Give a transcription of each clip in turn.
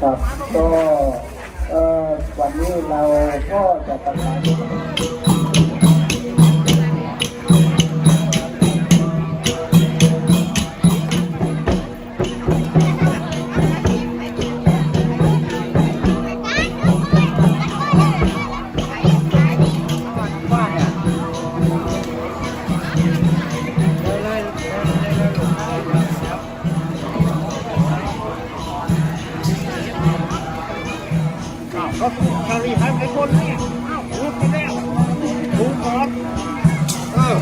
ครับก็วันนี้เราก็จะประสาน ก็คารีให้ไอ้คนนี่อ้าวพูดไปแล้วพูดก่อนเออ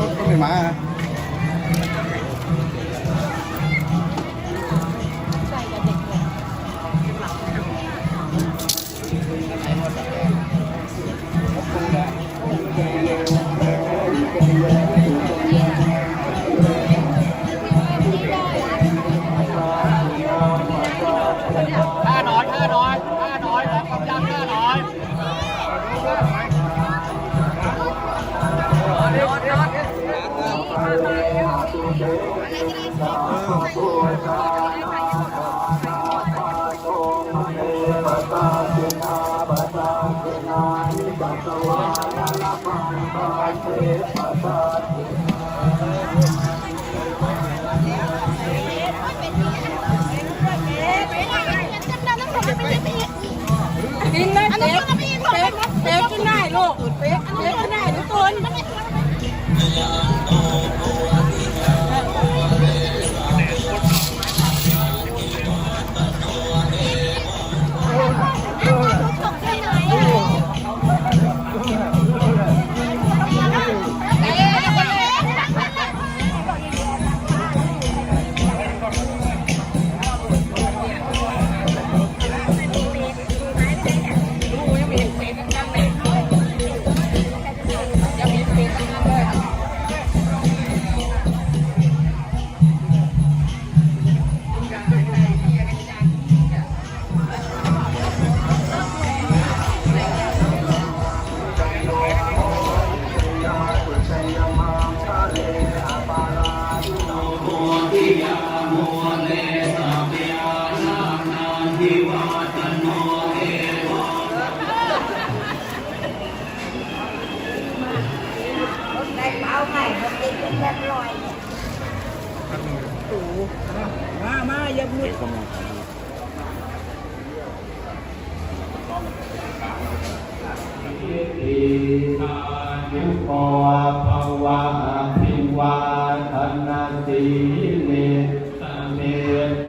รถก็ไม่มา กินเลยเป๊ะเป๊ะเป๊ะกินได้ลูกเป๊ะเป๊ะกิ ม่มาติดเป็นเรียบร้อยมามาอย่าพูดอิทายุโกภวะ